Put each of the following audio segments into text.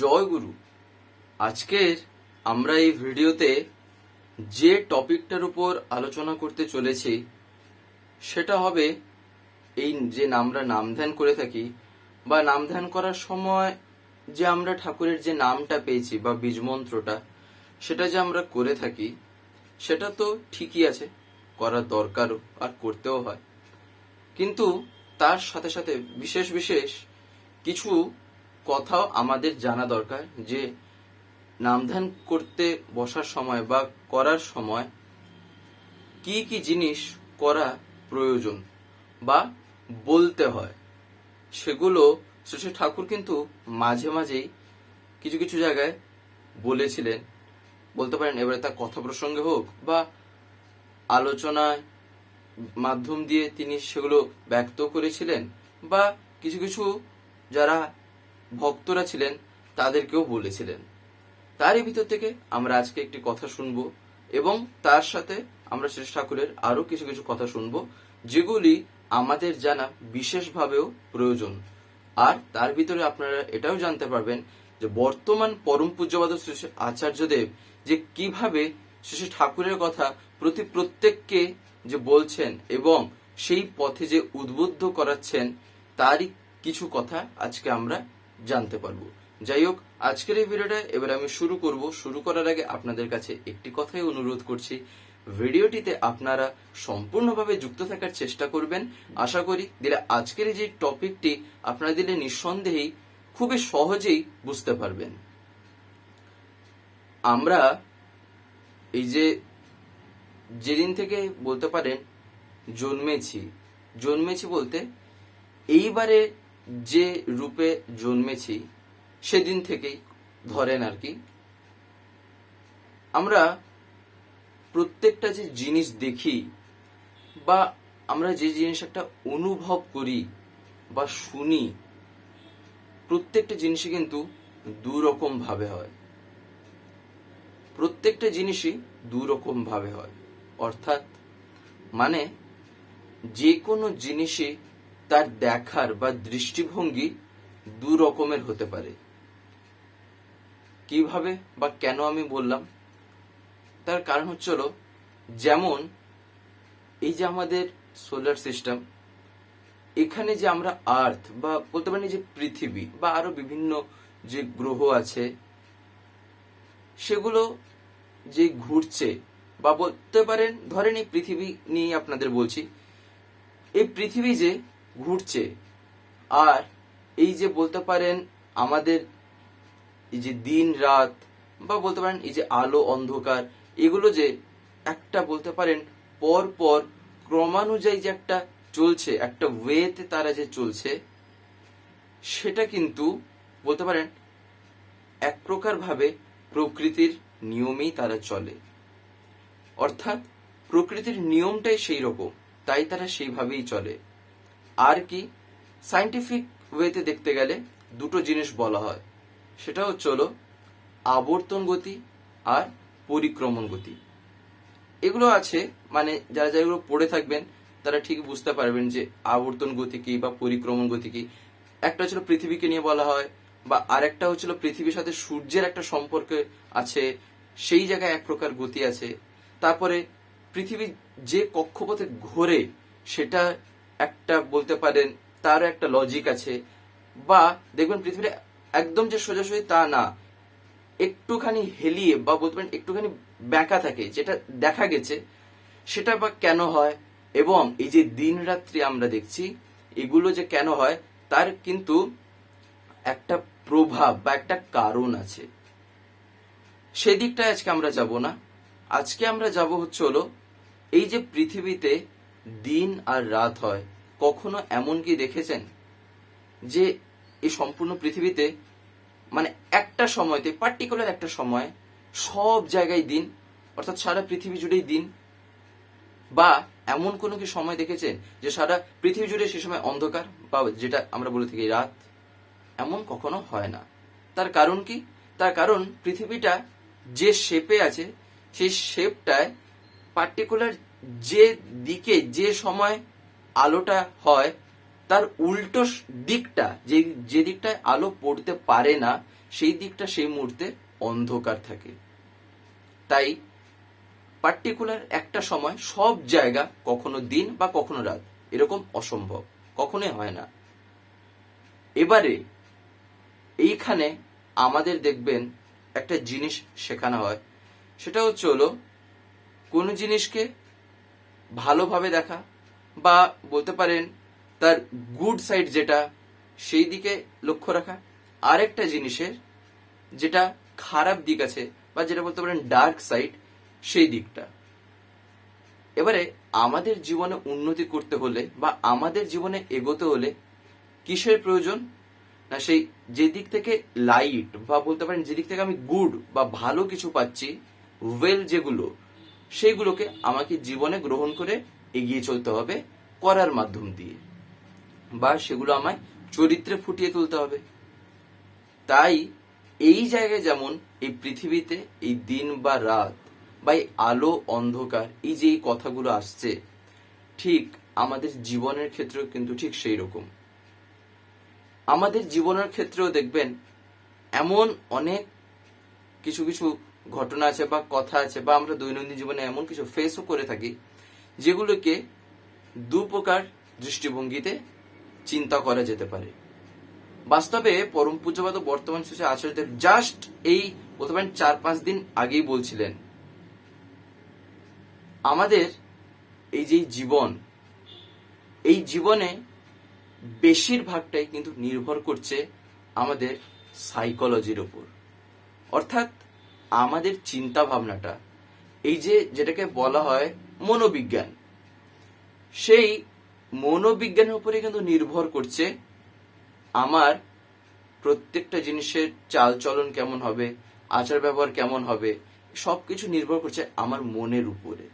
জয় গুরু। আজকের আমরা এই ভিডিওতে যে টপিকটার উপর আলোচনা করতে চলেছি, সেটা হবে এই যে আমরা নাম ধ্যান করে থাকি, বা নাম ধ্যান করার সময় যে আমরা ঠাকুরের যে নামটা পেয়েছি, বা বীজমন্ত্রটা সেটা যে আমরা করে থাকি, সেটা তো ঠিকই আছে, করার দরকারও আর করতেও হয়। কিন্তু তার সাথে সাথে বিশেষ বিশেষ কিছু কথাও আমাদের জানা দরকার যে নামধান করতে বসার সময় বা করার সময় কি কি জিনিস করা প্রয়োজন বা বলতে হয়, সেগুলো শ্রী ঠাকুর কিন্তু মাঝে মাঝেই কিছু কিছু জায়গায় বলেছিলেন। বলতে পারেন, এবারে তার কথা প্রসঙ্গে হোক বা আলোচনায় মাধ্যম দিয়ে তিনি সেগুলো ব্যক্ত করেছিলেন বা কিছু কিছু যারা ভক্তরা ছিলেন, তাদেরকেও বলেছিলেন। তারই ভিতর থেকে আমরা আজকে একটি কথা শুনব এবং তার সাথে আমরা শ্রী ঠাকুরের আরও কিছু কিছু কথা শুনব, যেগুলি আমাদের জানা বিশেষভাবেও প্রয়োজন। আর তার ভিতরে আপনারা এটাও জানতে পারবেন যে বর্তমান পরম পূজ্যবাদ শ্রী আচার্যদেব যে কীভাবে শ্রী ঠাকুরের কথা প্রতি প্রত্যেককে যে বলছেন এবং সেই পথে যে উদ্বুদ্ধ করাচ্ছেন, তারই কিছু কথা আজকে আমরা জানতে পারব। যাই হোক আজকের এই ভিডিওটা এবার আমি শুরু করব। শুরু করার আগে আপনাদের কাছে একটি কথাই অনুরোধ করছি। ভিডিওটিতে আপনারা সম্পূর্ণভাবে যুক্ত থাকার চেষ্টা করবেন। আশা করি দিলে আজকের যে টপিকটি আপনারা দিলে নিঃসন্দেহেই খুবই সহজেই বুঝতে পারবেন। আমরা এই যে যেদিন থেকে বলতে পারেন জন্মেছি জন্মেছি বলতে এইবারে যে রূপে জন্মেছি, সেদিন থেকেই ধরেন আর কি। আমরা প্রত্যেকটা যে জিনিস দেখি বা আমরা যে জিনিস একটা অনুভব করি বা শুনি, প্রত্যেকটা জিনিসই কিন্তু দু রকম ভাবে হয়। প্রত্যেকটা জিনিসই দু রকম ভাবে হয়। অর্থাৎ মানে যে কোনো জিনিসই তার দেখার বা দৃষ্টিভঙ্গি দু রকমের হতে পারে। কীভাবে বা কেন আমি বললাম? তার কারণ হচ্ছে হলো, যেমন এই যে আমাদের সোলার সিস্টেম এখানে যে আমরা আর্থ বা বলতে পারি যে পৃথিবী বা আরও বিভিন্ন যে গ্রহ আছে, সেগুলো যে ঘুরছে বা বলতে পারেন, ধরেন এই পৃথিবী নিয়ে আপনাদের বলছি, এই পৃথিবী যে ঘুরছে। আর এই যে বলতে পারেন আমাদের এই যে দিন রাত বা বলতে পারেন এই যে আলো, অন্ধকার, এগুলো যে একটা বলতে পারেন পর পর ক্রমানুযায়ী যে একটা চলছে, একটা ওয়েতে তারা যে চলছে, সেটা কিন্তু বলতে পারেন এক প্রকার ভাবে প্রকৃতির নিয়মেই তারা চলে। অর্থাৎ প্রকৃতির নিয়মটাই সেই রকম, তাই তারা সেইভাবেই চলে। আর কি? সাইন্টিফিক ওয়েতে দেখতে গেলে দুটো জিনিস বলা হয়। সেটা হচ্ছে হলো আবর্তন গতি আর পরিক্রমণ গতি। এগুলো আছে মানে যারা যারা এগুলো পড়ে থাকবেন, তারা ঠিক বুঝতে পারবেন যে আবর্তন গতি কি বা পরিক্রমণ গতি কি। একটা ছিল পৃথিবীকে নিয়ে বলা হয়, বা আরেকটা হচ্ছিল পৃথিবীর সাথে সূর্যের একটা সম্পর্ক আছে, সেই জায়গায় এক প্রকার গতি আছে। তারপরে পৃথিবী যে কক্ষপথে ঘোরে, সেটা একটা বলতে পারেন তার একটা লজিক আছে। বা দেখবেন পৃথিবীটা একদম যে সোজাসুজি তা না। একটুখানি হেলিয়ে বা বলতে পারেন একটুখানি ব্যাঁকা থাকে, যেটা দেখা গেছে, সেটা বা কেন হয়? এবং এই যে দিন রাত্রি আমরা দেখছি, এগুলো যে কেন হয়, তার কিন্তু একটা প্রভাব বা একটা কারণ আছে। সেদিকটায় আজকে আমরা যাব না। আজকে আমরা যাব হচ্ছে হলো, এই যে পৃথিবীতে দিন আর রাত হয়। কখনো এমন কি দেখেছেন? যে এই সম্পূর্ণ পৃথিবীতে মানে একটা সময়তে পার্টিকুলার একটা সময়, সব জায়গায় দিন, অর্থাৎ সারা পৃথিবী জুড়েই দিন, বা এমন কোনো কি সময় দেখেছেন যে সারা পৃথিবী জুড়ে সে সময় অন্ধকার, বা যেটা আমরা বলে থাকি রাত? এমন কখনো হয় না। তার কারণ কি? তার কারণ পৃথিবীটা যে শেপে আছে, সেই শেপটায় পার্টিকুলার যে দিকে, যে সময় আলোটা হয়, তার উল্টো দিকটা, যে যে দিকটায় আলো পড়তে পারে না, সেই দিকটা সেই মুহূর্তে অন্ধকার থাকে। তাই পার্টিকুলার একটা সময় সব জায়গা কখনো দিন বা কখনো রাত, এরকম অসম্ভব, কখনোই হয় না। এবারে এইখানে আমাদের দেখবেন একটা জিনিস শেখানো হয়, সেটা হচ্ছে হলো কোনো জিনিসকে ভালোভাবে দেখা বা বলতে পারেন তার গুড সাইড যেটা, সেই দিকে লক্ষ্য রাখা। আরেকটা জিনিসের যেটা খারাপ দিক আছে বা যেটা বলতে পারেন ডার্ক সাইড, সেই দিকটা। এবারে আমাদের জীবনে উন্নতি করতে হলে বা আমাদের জীবনে এগোতে হলে কিসের প্রয়োজন? না সেই যে দিক থেকে লাইট বা বলতে পারেন যে দিক থেকে আমি গুড বা ভালো কিছু পাচ্ছি ওয়েল যেগুলো সেইগুলোকে আমাকে জীবনে গ্রহণ করে এগিয়ে চলতে হবে করার মাধ্যম দিয়ে। বা সেগুলো আমায় চরিত্রে ফুটিয়ে তুলতে হবে। তাই এই জায়গায় যেমন এই পৃথিবীতে এই দিন বা রাত বা এই আলো, অন্ধকার, এই যে এই কথাগুলো আসছে, ঠিক আমাদের জীবনের ক্ষেত্রেও কিন্তু ঠিক সেই রকম। আমাদের জীবনের ক্ষেত্রেও দেখবেন এমন অনেক কিছু কিছু ঘটনা আছে বা কথা আছে বা আমরা দৈনন্দিন জীবনে এমন কিছু ফেসও করে থাকি, যেগুলোকে দু প্রকার দৃষ্টিভঙ্গিতে চিন্তা করা যেতে পারে। বাস্তবে পরম পূজ্যপাত বর্তমান শেষে আচার্যদেব জাস্ট এই প্রথমে চার পাঁচ দিন আগেই বলছিলেন, আমাদের এই যে জীবন, এই জীবনে বেশিরভাগটাই কিন্তু নির্ভর করছে আমাদের সাইকোলজির উপর। অর্থাৎ আমাদের চিন্তা ভাবনাটা এই যে যেটাকে বলা হয় মনোবিজ্ঞান, সেই মনোবিজ্ঞানের উপরে কিন্তু নির্ভর করছে আমার প্রত্যেকটা জিনিসের চাল চলন কেমন হবে, আচার ব্যবহার কেমন হবে, সবকিছু নির্ভর করছে আমার মনের উপরে।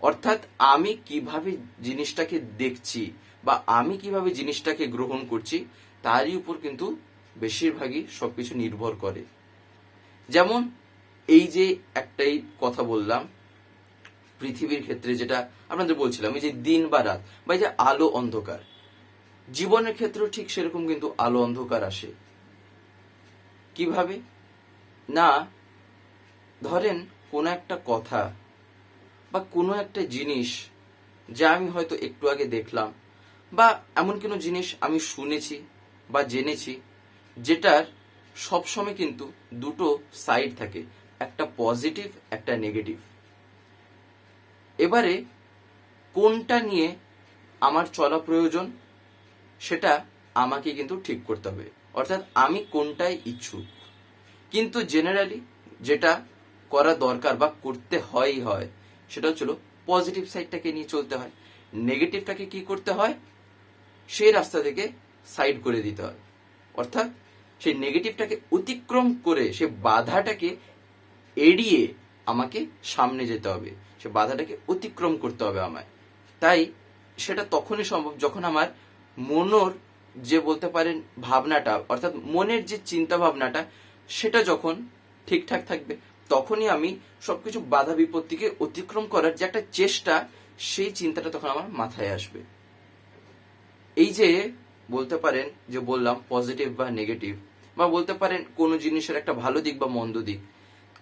অর্থাৎ আমি কীভাবে জিনিসটাকে দেখছি বা আমি কীভাবে জিনিসটাকে গ্রহণ করছি, তারই উপর কিন্তু বেশিরভাগই সবকিছু নির্ভর করে। যেমন এই যে একটাই কথা বললাম, পৃথিবীর ক্ষেত্রে যেটা আপনাদের বলছিলাম, এই যে দিন বা রাত, বা এই যে আলো অন্ধকার, জীবনের ক্ষেত্রেও ঠিক সেরকম কিন্তু আলো অন্ধকার আসে। কীভাবে? না, ধরেন কোনো একটা কথা বা কোনো একটা জিনিস যা আমি হয়তো একটু আগে দেখলাম, বা এমন কোনো জিনিস আমি শুনেছি বা জেনেছি, যেটার সবসময় কিন্তু দুটো সাইড থাকে। একটা পজিটিভ, একটা নেগেটিভ। এবারে কোনটা নিয়ে আমার চলা প্রয়োজন, সেটা আমাকে কিন্তু ঠিক করতে হবে। অর্থাৎ আমি কোনটায় ইচ্ছুক। কিন্তু জেনারেলি যেটা করা দরকার বা করতে হয়ই হয়, সেটা হচ্ছিল পজিটিভ সাইডটাকে নিয়ে চলতে হয়। নেগেটিভটাকে কি করতে হয়? সেই রাস্তা থেকে সাইড করে দিতে হয়। অর্থাৎ সেই নেগেটিভটাকে অতিক্রম করে সে বাধাটাকে এড়িয়ে আমাকে সামনে যেতে হবে। সে বাধাটাকে অতিক্রম করতে হবে আমায়। তাই সেটা তখনই সম্ভব যখন আমার মনোর যে বলতে পারেন ভাবনাটা, অর্থাৎ মনের যে চিন্তা ভাবনাটা সেটা যখন ঠিকঠাক থাকবে, তখনই আমি সবকিছু বাধা বিপত্তিকে অতিক্রম করার যে একটা চেষ্টা, সেই চিন্তাটা তখন আমার মাথায় আসবে। এই যে বলতে পারেন যে বললাম, পজিটিভ বা নেগেটিভ, বা বলতে পারেন কোনো জিনিসের একটা ভালো দিক বা মন্দ দিক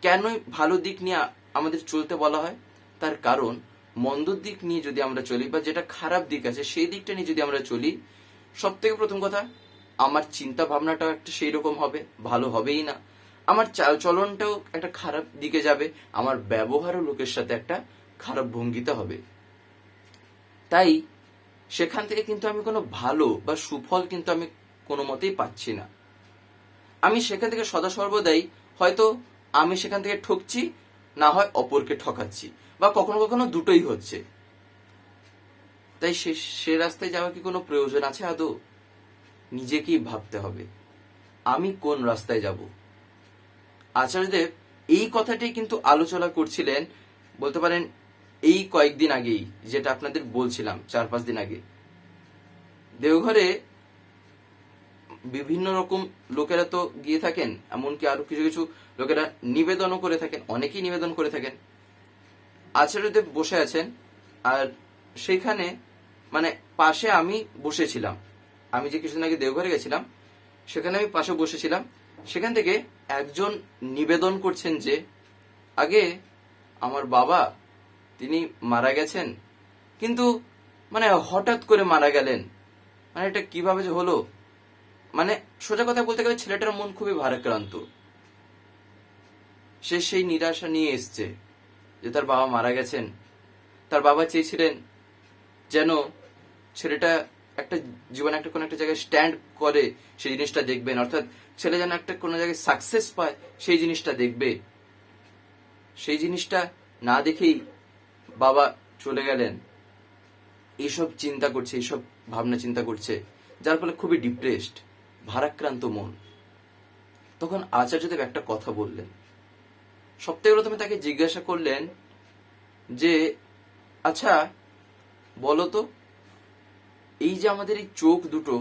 কেন ভালো দিক নিয়ে আমাদের চলতে বলা হয়? তার কারণ, মন্দ দিক নিয়ে যদি আমরা চলি বা যেটা খারাপ দিক আছে, সেই দিকটা নিয়ে যদি আমরা চলি সব থেকে প্রথম কথা, আমার চিন্তা ভাবনাটাও একটা সেই রকম হবে, ভালো হবেই না। আমার চাল চলনটাও একটা খারাপ দিকে যাবে, আমার ব্যবহারও লোকের সাথে একটা খারাপ ভঙ্গিতে হবে। তাই, সেখান থেকে কিন্তু আমি কোনো ভালো বা সুফল কিন্তু আমি কোনো মতেই পাচ্ছি না। আমি সেখান থেকে সদা সর্বদাই হয়তো আমি সেখান থেকে ঠকছি, না হয় অপরকে ঠকাচ্ছি। বা কখনো কখনো দুটোই হচ্ছে। তাই সে সে রাস্তায় যাওয়া কি কোনো প্রয়োজন আছে আদৌ? নিজেকেই ভাবতে হবে, আমি কোন রাস্তায় যাব? আচার্যদেব এই কথাটি কিন্তু আলোচনা করছিলেন, বলতে পারেন, এই কয়েকদিন আগেই, যেটা আপনাদের বলছিলাম, চার পাঁচ দিন আগে। দেওঘরে বিভিন্ন রকম লোকেরা তো গিয়ে থাকেন, এমনকি আরও কিছু কিছু লোকেরা নিবেদনও করে থাকেন, অনেকেই নিবেদন করে থাকেন। আচার্যদেব বসে আছেন, আর সেখানে মানে পাশে আমি বসেছিলাম। আমি যে কিছুদিন আগে দেওঘরে গেছিলাম, সেখানে আমি পাশে বসেছিলাম। সেখান থেকে একজন নিবেদন করছেন যে, আগে আমার বাবা, তিনি মারা গেছেন, কিন্তু মানে হঠাৎ করে মারা গেলেন। মানে এটা কীভাবে যে হলো? মানে সোজা কথা বলতে গেলে ছেলেটার মন খুবই ভারাক্রান্ত। সে সেই নিরাশা নিয়ে এসছে যে তার বাবা মারা গেছেন। তার বাবা চেয়েছিলেন যেন ছেলেটা একটা জীবনে একটা কোনো একটা জায়গায় স্ট্যান্ড করে, সেই জিনিসটা দেখবেন অর্থাৎ ছেলে যেন একটা কোনো জায়গায় সাকসেস পায়, সেই জিনিসটা দেখবে। সেই জিনিসটা না দেখেই বাবা চলে গেলেন। এইসব চিন্তা করছে এইসব ভাবনা চিন্তা করছে, যার ফলে খুবই ডিপ্রেসড ভারাক্রান্ত মন। তখন আচার্যদেব একটা কথা বললেন। সবথেকে প্রথমে তাকে জিজ্ঞাসা করলেন যে আচ্ছা বলো তো এই যে আমাদের এই চোখ দুটো,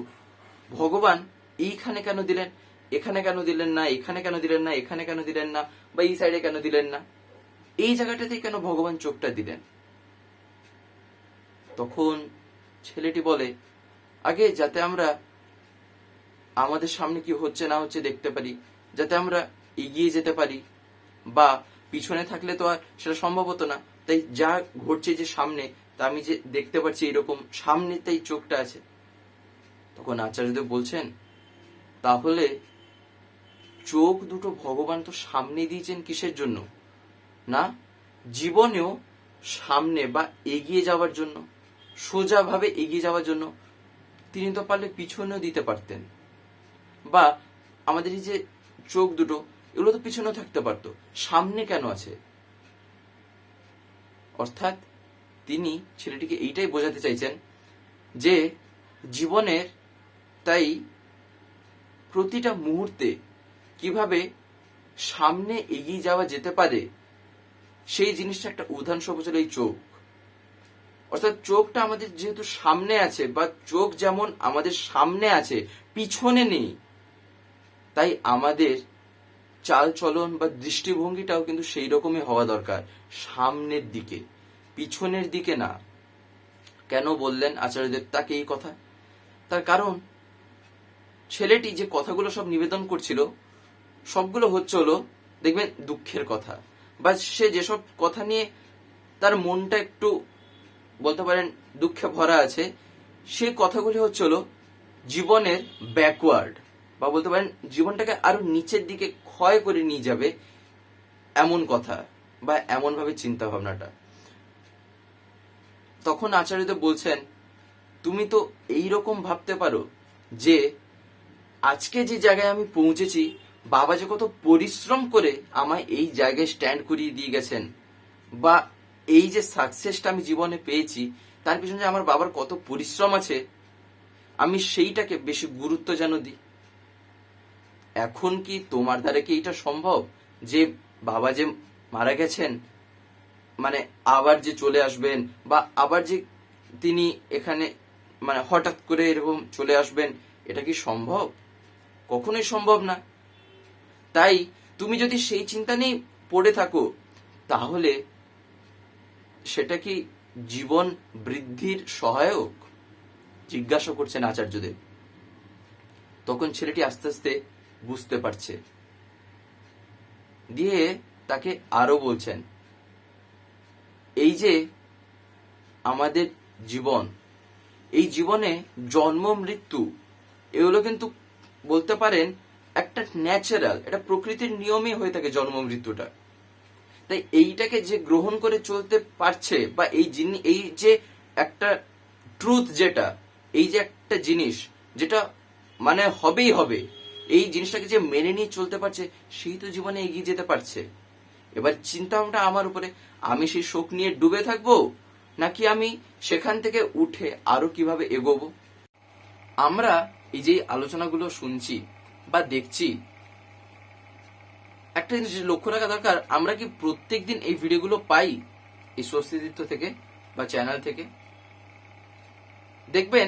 ভগবান এইখানে কেন দিলেন, এখানে কেন দিলেন না, এখানে কেন দিলেন না, এখানে কেন দিলেন না, বা এই সাইডে কেন দিলেন না, এই জায়গাটাতে কেন ভগবান চোখটা দিলেন? তখন ছেলেটি বলে, আগে যাতে আমরা আমাদের সামনে কি হচ্ছে না হচ্ছে দেখতে পারি, যাতে আমরা এগিয়ে যেতে পারি, বা পিছনে থাকলে তো আর সেটা সম্ভব হতো না। তাই যা ঘটছে যে সামনে, তা আমি যে দেখতে পাচ্ছি এরকম সামনে তাই চোখটা আছে। তখন আচার্যদেব বলছেন, তাহলে চোখ দুটো ভগবান তো সামনে দিয়েছেন কিসের জন্য? না, জীবনেও সামনে বা এগিয়ে যাওয়ার জন্য, সোজাভাবে এগিয়ে যাওয়ার জন্য তিনি তো পারলে পিছনেও দিতে পারতেন। বা আমাদের এই যে চোখ দুটো, এগুলো তো পিছনেও থাকতে পারতো। সামনে কেন আছে? অর্থাৎ তিনি ছেলেটিকে এইটাই বোঝাতে চাইছেন যে জীবনের তাই প্রতিটা মুহূর্তে কীভাবে সামনে এগিয়ে যাওয়া যেতে পারে, সেই জিনিসটা একটা উদাহরণ হলো এই চোখ। অর্থাৎ চোখটা আমাদের যেহেতু সামনে আছে বা চোখ যেমন আমাদের সামনে আছে, পিছনে নেই তাই আমাদের চাল চলন বা দৃষ্টিভঙ্গিটাও কিন্তু সেই রকমই হওয়া দরকার, সামনের দিকে। পিছনের দিকে না। কেন বললেন আচার্যদেব তাকে এই কথা। তার কারণ, ছেলেটি যে কথাগুলো সব নিবেদন করছিল, সবগুলো হচ্ছে হলো, দেখবেন, দুঃখের কথা। বা সে যেসব কথা নিয়ে তার মনটা একটু, বলতে পারেন, দুঃখে ভরা আছে সেই কথাগুলি হচ্ছে হলো, জীবনের ব্যাকওয়ার্ড বা বলতে পারেন, জীবনটাকে আরও নিচের দিকে ক্ষয় করে নিয়ে যাবে এমন কথা বা এমন ভাবে চিন্তা ভাবনাটা তখন আচার্যদেব বলছেন, তুমি তো এই রকম ভাবতে পারো যে আজকে যে জায়গায় আমি পৌঁছেছি, বাবা যে কত পরিশ্রম করে আমায় এই জায়গায় স্ট্যান্ড করিয়ে দিয়ে গেছেন বা এই যে সাকসেসটা আমি জীবনে পেয়েছি, তার পিছনে আমার বাবার কত পরিশ্রম আছে, আমি সেইটাকে বেশি গুরুত্ব যেন দিই। এখন কি তোমার দ্বারা কি এটা সম্ভব? যে বাবা যে মারা গেছেন মানে আবার যে চলে আসবেন বা আবার যে তিনি এখানে মানে হঠাৎ করে এরকম চলে আসবেন, এটা কি সম্ভব? কখনোই সম্ভব না। তাই তুমি যদি সেই চিন্তা নিয়ে পড়ে থাকো, তাহলে সেটা কি জীবন বৃদ্ধির সহায়ক? জিজ্ঞাসা করছেন আচার্যদেব। তখন ছেলেটি আস্তে আস্তে বুঝতে পারছে। দিয়ে তাকে আরও বলছেন, এই যে আমাদের জীবন, এই জীবনে জন্ম, মৃত্যু, এগুলো কিন্তু বলতে পারেন একটা ন্যাচারাল এটা প্রকৃতির নিয়মই হয়ে থাকে জন্ম, মৃত্যুটা। তাই এইটাকে যে গ্রহণ করে চলতে পারছে বা এই জিনিস এই যে একটা ট্রুথ যেটা, এই যে একটা জিনিস, যেটা মানে হবেই হবে এই জিনিসটাকে যে মেনে নিয়ে চলতে পারছে, সেই তো জীবনে এগিয়ে যেতে পারছে। এবার চিন্তা ভাবনা আমার উপরে, আমি সেই শোক নিয়ে ডুবে থাকব, নাকি আমি সেখান থেকে উঠে আরও কীভাবে এগোবো? আমরা এই যে আলোচনাগুলো শুনছি বা দেখছি, একটা জিনিস লক্ষ্য রাখা দরকার, আমরা কি প্রত্যেক দিন এই ভিডিওগুলো পাই? এই স্বস্তিদিত্ব থেকে বা চ্যানেল থেকে? দেখবেন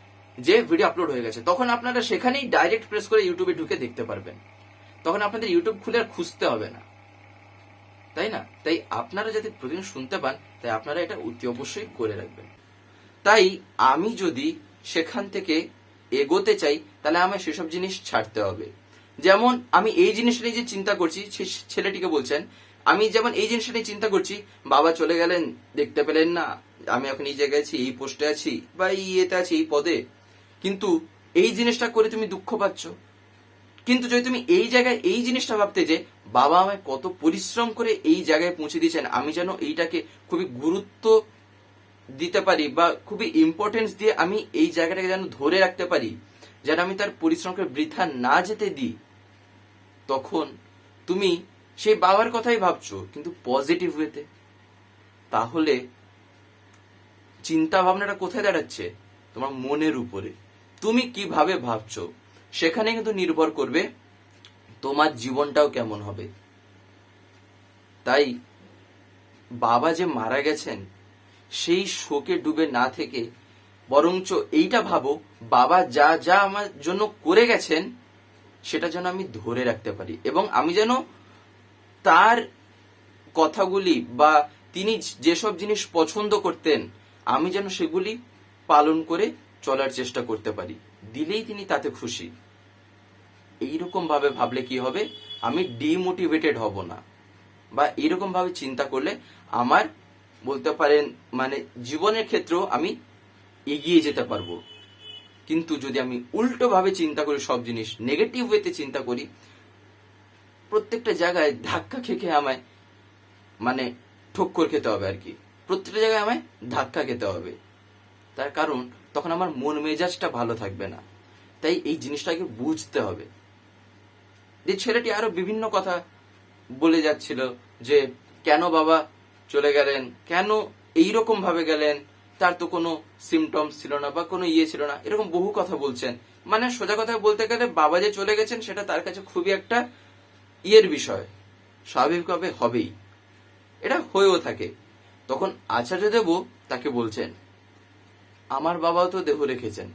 যে ভিডিও আপলোড হয়ে গেছে, তখন আপনারা সেখানেই ডাইরেক্ট প্রেস করে ইউটিউবে ঢুকে দেখতে পারবেন। তখন আপনাদের ইউটিউব খুলে আর খুঁজতে হবে না। তাই না? তাই আপনারা যাতে প্রতিদিন শুনতে পান, তাই আপনারা এটা অতি অবশ্যই করে রাখবেন। তাই আমি যদি সেখান থেকে এগোতে চাই, তাহলে আমায় সেসব জিনিস ছাড়তে হবে। যেমন আমি এই জিনিসটা নিয়ে যে চিন্তা করছি ছেলেটিকে বলছেন, আমি যেমন এই জিনিসটা নিয়ে চিন্তা করছি, বাবা চলে গেলেন, দেখতে পেলেন না, আমি এখন এই জায়গায় আছি, এই পোস্টে আছি, বা এই ইয়েতে আছি, এই পদে। কিন্তু এই জিনিসটা করে তুমি দুঃখ পাচ্ছ। কিন্তু যদি তুমি এই জায়গায় এই জিনিসটা ভাবতে যে, বাবা আমায় কত পরিশ্রম করে এই জায়গায় পৌঁছে দিয়েছেন, আমি যেন এইটাকে খুবই গুরুত্ব দিতে পারি বা খুবই ইম্পর্টেন্স দিয়ে আমি এই জায়গাটাকে যেন ধরে রাখতে পারি, যেন আমি তার পরিশ্রমকে বৃথা না যেতে দিই, তখন তুমি সেই বাবার কথাই ভাবছ, কিন্তু পজিটিভ ওয়েতে তাহলে চিন্তা ভাবনাটা কোথায় দাঁড়াচ্ছে? তোমার মনের উপরে। তুমি কীভাবে ভাবছ? সেখানে কিন্তু নির্ভর করবে তোমার জীবনটাও কেমন হবে। তাই বাবা যে মারা গেছেন, সেই শোকে ডুবে না থেকে বরঞ্চ এইটা ভাবো, বাবা যা যা আমার জন্য করে গেছেন, সেটা যেন আমি ধরে রাখতে পারি এবং আমি যেন তার কথাগুলি বা তিনি যেসব জিনিস পছন্দ করতেন, আমি যেন সেগুলি পালন করে চলার চেষ্টা করতে পারি। দিলেই তিনি তাতে খুশি। এইরকম ভাবে ভাবলে কি হবে? আমি ডিমোটিভেটেড হব না। বা এইরকম ভাবে চিন্তা করলে আমার বলতে পারেন মানে জীবনের ক্ষেত্রেও আমি এগিয়ে যেতে পারব। কিন্তু যদি আমি উল্টো ভাবে চিন্তা করি সব জিনিস নেগেটিভ ওয়েতে চিন্তা করি, প্রত্যেকটা জায়গায় ধাক্কা খেয়ে খেয়ে আমায় মানে ঠক্কর খেতে হবে আর কি। প্রত্যেকটা জায়গায় আমায় ধাক্কা খেতে হবে। তার কারণ তখন আমার মন মেজাজটা ভালো থাকবে না। তাই এই জিনিসটাকে বুঝতে হবে। যে ছেলেটি আরও বিভিন্ন কথা বলে যাচ্ছিল যে, কেন বাবা চলে গেলেন? কেন এইরকম ভাবে গেলেন? তার তো কোনো সিমটমস ছিল না বা কোনো ইয়ে ছিল না। এরকম বহু কথা বলছেন। মানে সোজা কথা বলতে গেলে বাবা যে চলে গেছেন, সেটা তার কাছে খুবই একটা ইয়ের বিষয়। স্বাভাবিকভাবে হবেই। এটা হয়েও থাকে। তখন আচার্য দেব তাকে বলছেন আমার বাবাও তো দেহ রেখেছেন,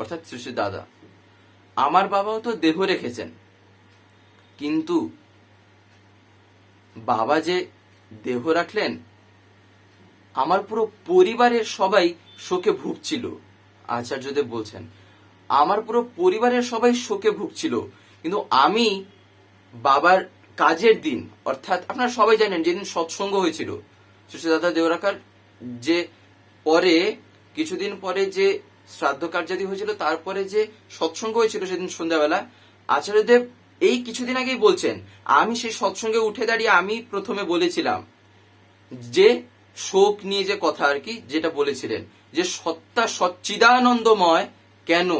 অর্থাৎ শ্রী দাদা। আমার বাবাও তো দেহ রেখেছেন। কিন্তু বাবা যে দেহ রাখলেন, আমার পুরো পরিবারের সবাই শোকে ভুগছিল, আচার্যদেব বলছেন। আমার পুরো পরিবারের সবাই শোকে ভুগছিল, কিন্তু আমি বাবার কাজের দিন, অর্থাৎ আপনারা সবাই জানেন, যেদিন সৎসঙ্গ হয়েছিল সুশীদাদা দেওরাকার যে পরে কিছুদিন পরে যে শ্রাদ্ধ কার্যাদি হয়েছিল, তারপরে যে সৎসঙ্গ হয়েছিল সেদিন সন্ধ্যাবেলা, আচার্যদেব এই কিছুদিন আগেই বলছেন, আমি সেই সৎসঙ্গে উঠে দাঁড়িয়ে আমি প্রথমে বলেছিলাম যে শোক নিয়ে যে কথা আর কি, যেটা বলেছিলেন, যে সত্তা সচ্চিদানন্দময় কেন?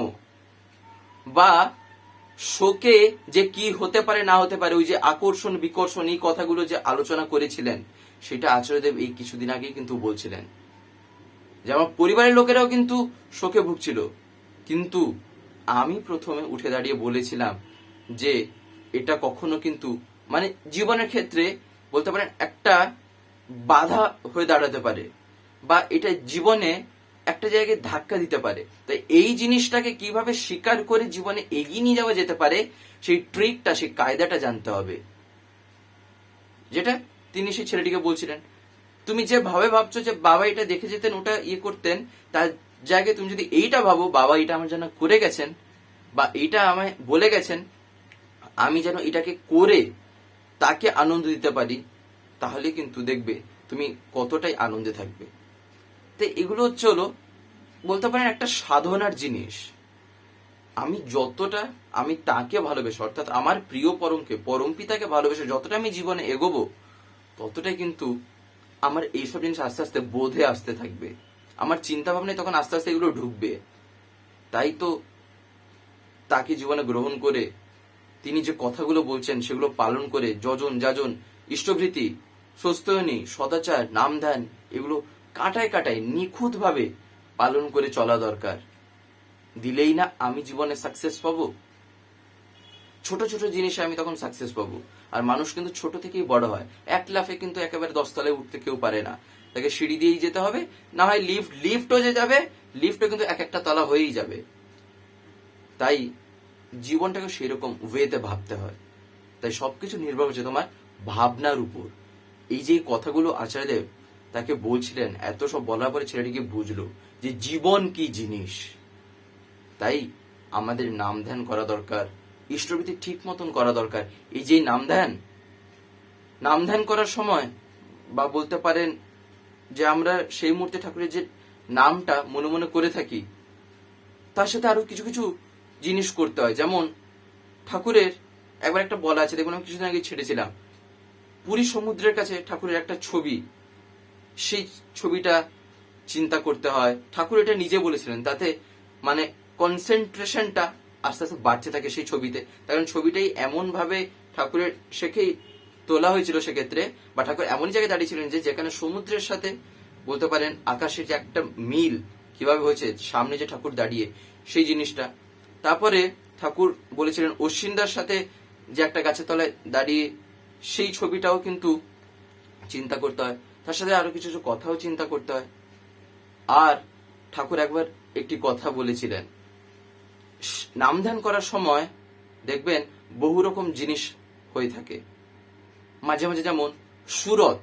বা শোকে যে কি হতে পারে, না হতে পারে, ওই যে আকর্ষণ বিকর্ষণ এই কথাগুলো যে আলোচনা করেছিলেন, সেটা আচার্যদেব এই কিছুদিন আগেই কিন্তু বলছিলেন। যে আমার পরিবারের লোকেরাও কিন্তু শোকে ভুগছিল। কিন্তু আমি প্রথমে উঠে দাঁড়িয়ে বলেছিলাম যে এটা কখনো কিন্তু মানে জীবনের ক্ষেত্রে বলতে পারেন একটা বাধা হয়ে দাঁড়াতে পারে বা এটা জীবনে একটা জায়গায় ধাক্কা দিতে পারে। তাই এই জিনিসটাকে কীভাবে স্বীকার করে জীবনে এগিয়ে নিয়ে যাওয়া যেতে পারে, সেই ট্রিকটা সেই কায়দাটা জানতে হবে। যেটা তিনি সেই ছেলেটিকে বলছিলেন তুমি যে ভাবে ভাবছ যে বাবা এটা দেখে যেতেন, ওটা ইয়ে করতেন, তার জায়গায় তুমি যদি এইটা ভাবো, বাবা এটা আমার জন্য করে গেছেন, বা এইটা আমায় বলে গেছেন, আমি যেন এটাকে করে তাকে আনন্দ দিতে পারি, তাহলে কিন্তু দেখবে তুমি কতটাই আনন্দে থাকবে। তো এগুলো হচ্ছে হলো, বলতে পারেন একটা সাধনার জিনিস। আমি যতটা, আমি তাকে ভালোবেসে, অর্থাৎ আমার প্রিয় পরমকে পরম পিতাকে ভালোবেসে যতটা আমি জীবনে এগোবো, ততটাই কিন্তু আমার এইসব জিনিস আস্তে আস্তে বোধে আসতে থাকবে। আমার চিন্তা ভাবনায় তখন আস্তে আস্তে এগুলো ঢুকবে। তাই তো তাকে জীবনে গ্রহণ করে তিনি যে কথাগুলো বলছেন, সেগুলো পালন করে যজন যাজন, ইষ্টভৃতি স্বস্ত্যয়নী সদাচার নাম ধ্যান এগুলো কাটায় কাটায় নিখুঁত ভাবে পালন করে চলা দরকার। দিলেই না আমি জীবনে সাকসেস পাবো? ছোট ছোট জিনিসে আমি তখন সাকসেস পাবো। আর মানুষ কিন্তু ছোট থেকেই বড় হয়। এক লাফে কিন্তু একেবারে দশতলায় উঠতে কেউ পারে না। তাকে সিঁড়ি দিয়েই যেতে হবে, না হয় লিফট লিফটও যে যাবে লিফটও কিন্তু এক একটা তলা হয়েই যাবে। তাই জীবনটাকে সেরকম ওয়েতে ভাবতে হয়। তাই সবকিছু নির্ভর করছে তোমার ভাবনার উপর। এই যে কথাগুলো আচার্যদেব তাকে বলছিলেন, এত সব বলার পরে ছেলেটিকে বুঝলো যে জীবন কি জিনিস? তাই আমাদের নাম ধ্যান করা দরকার। ইষ্টভীতি ঠিক মতন করা দরকার। এই যে নাম ধ্যান নাম ধ্যান করার সময় বা বলতে পারেন যে আমরা সেই মুহূর্তে ঠাকুরের যে নামটা মনে মনে করে থাকি, তার সাথে আরও কিছু কিছু জিনিস করতে হয়। যেমন ঠাকুরের, একবার একটা বলা আছে, দেখুন আমি কিছুদিন আগে ছেড়েছিলাম। পুরী সমুদ্রের কাছে ঠাকুরের একটা ছবি, সেই ছবিটা চিন্তা করতে হয়। ঠাকুর এটা নিজে বলেছিলেন, তাতে মানে কনসেন্ট্রেশনটা আস্তে আস্তে বাড়তে থাকে সেই ছবিতে। কারণ ছবিটাই এমন ভাবে ঠাকুরের শেখেই তোলা হয়েছিল সেক্ষেত্রে, বা ঠাকুর এমন জায়গায় দাঁড়িয়েছিলেন যে যেখানে সমুদ্রের সাথে বলতে পারেন আকাশের যে একটা মিল কীভাবে হয়েছে, সামনে যে ঠাকুর দাঁড়িয়ে, সেই জিনিসটা। তারপরে ঠাকুর বলেছিলেন অশ্বিনদার সাথে যে একটা গাছের তলায় দাঁড়িয়ে, সেই ছবিটাও কিন্তু চিন্তা করতে হয়। তার সাথে আরও কিছু কিছু কথাও চিন্তা করতে হয়। আর ঠাকুর একবার একটি কথা বলেছিলেন। নাম ধ্যান করার সময় দেখবেন বহু রকম জিনিস হয়ে থাকে। মাঝে মাঝে যেমন সুরত।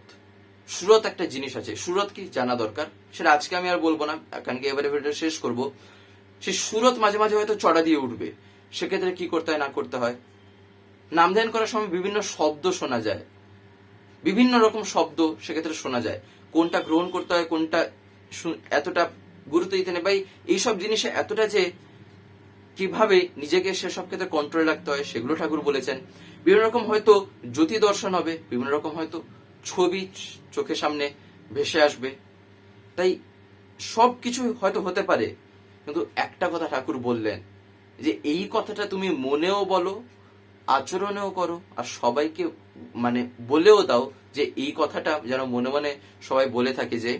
সুরত একটা জিনিস আছে। সুরত কি জানা দরকার? সেটা আজকে আমি আর বলব না। কারণ কি এবারে ভিডিওটা শেষ করব। সে সুরত মাঝে মাঝে হয়তো চড়া দিয়ে উঠবে। সেক্ষেত্রে কি করতে হয়, না করতে হয়? নাম ধ্যান করার সময় বিভিন্ন শব্দ শোনা যায়। বিভিন্ন রকম শব্দ সেক্ষেত্রে শোনা যায়। কোনটা গ্রহণ করতে হয়, কোনটা এতটা গুরুত্ব দিতে নেই। এই- এইসব জিনিসে এতটা যে কীভাবে নিজেকে সেসব ক্ষেত্রে কন্ট্রোল রাখতে হয় সেগুলো ঠাকুর বলেছেন। বিভিন্ন রকম হয়তো জ্যোতি দর্শন হবে, বিভিন্ন রকম হয়তো ছবি চোখের সামনে ভেসে আসবে। তাই সব কিছু হয়তো হতে পারে, কিন্তু একটা কথা ঠাকুর বললেন যে এই কথাটা তুমি মনেও বলো, আচরণেও করো, আর সবাইকে মানে বলেও দাও যে এই কথাটা যেন মনে মনে সবাই বলে থাকে যে,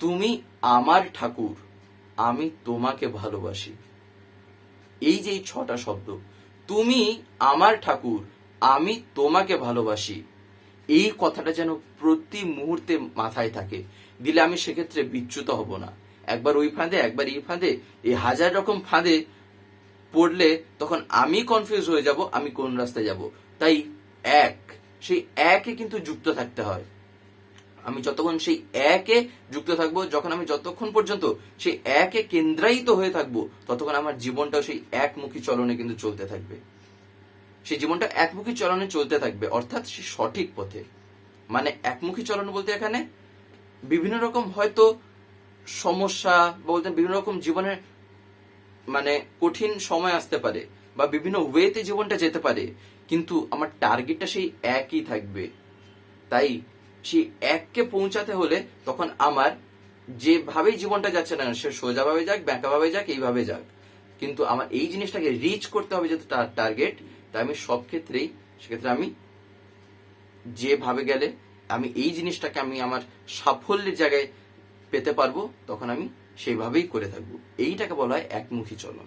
তুমি আমার ঠাকুর, আমি তোমাকে ভালোবাসি। এই যে এই ছটা শব্দ, তুমি আমার ঠাকুর, আমি তোমাকে ভালোবাসি। এই কথাটা যেন প্রতি মুহূর্তে মাথায় থাকে। দিলে আমি সেক্ষেত্রে বিচ্যুত হব না। একবার ওই ফাঁদে, একবার এই ফাঁদে, এই হাজার রকম ফাঁদে পড়লে তখন আমি কনফিউজ হয়ে যাব, আমি কোন রাস্তায় যাব। তাই এক, সেই একে কিন্তু যুক্ত থাকতে হয়। আমি যতক্ষণ সেই একে যুক্ত থাকব, যখন আমি যতক্ষণ পর্যন্ত সেই একে কেন্দ্রায়িত হয়ে থাকব, ততক্ষণ আমার জীবনটাও সেই একমুখী চলনে কিন্তু চলতে থাকবে। সেই জীবনটা একমুখী চলনে চলতে থাকবে, অর্থাৎ সে সঠিক পথে। মানে একমুখী চলন বলতে এখানে বিভিন্ন রকম হয়তো সমস্যা বলতে বিভিন্ন রকম জীবনের মানে কঠিন সময় আসতে পারে বা বিভিন্ন ওয়েতে জীবনটা যেতে পারে, কিন্তু আমার টার্গেটটা সেই একই থাকবে। তাই সেই এককে পৌঁছাতে হলে তখন আমার যেভাবেই জীবনটা যাচ্ছে না সে সোজাভাবে যাক ব্যাঁকাভাবে যাক, এইভাবে যাক। কিন্তু আমার এই জিনিসটাকে রিচ করতে হবে যেহেতু টার্গেট তাই আমি সব ক্ষেত্রেই, সেক্ষেত্রে আমি যেভাবে গেলে আমি এই জিনিসটাকে আমি আমার সাফল্যের জায়গায় পেতে পারব, তখন আমি সেইভাবেই করে থাকব। এইটাকে বলা হয় একমুখী চলন।